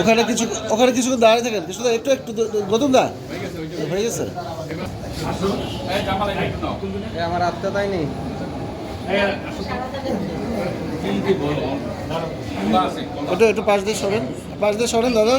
ওখানে কিছু ওখানে কিছু দাঁড়িয়ে থাকেন। কিছু একটু একটু গৌতম দা। হয়ে গেছে? আমার আত্মা তাই নেই। একটু একটু পাশ দিয়ে সরেন। পাশ দিয়ে সরেন দাদা।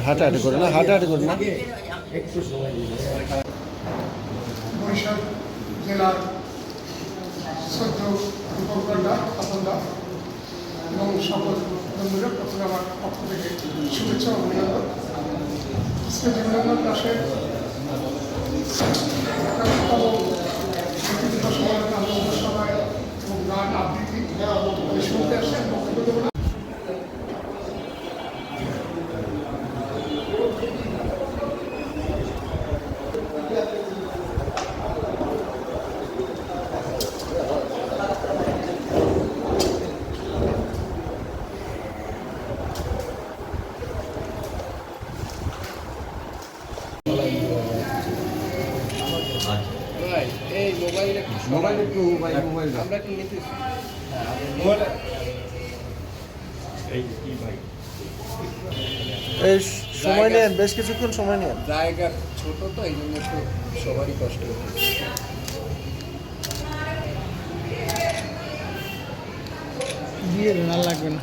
হাঁটাহাঁটি করে না হাঁটাহাঁটি করে না বরিশাল জেলার উপকরণা আপনদা এবং সকল বন্ধুরা প্রথমে আমার পক্ষ থেকে শুভেচ্ছা অভিনন্দন। জীবনানন্দ দাসের মোবাইল একটু মোবাইল মোবাইল আমরা একটু নিতে এই সময় নেন বেশ কিছুক্ষণ সময় নেন। জায়গা ছোট তো এই জন্য একটু সবারই কষ্ট হচ্ছে দিয়ে দেন আর লাগবে না।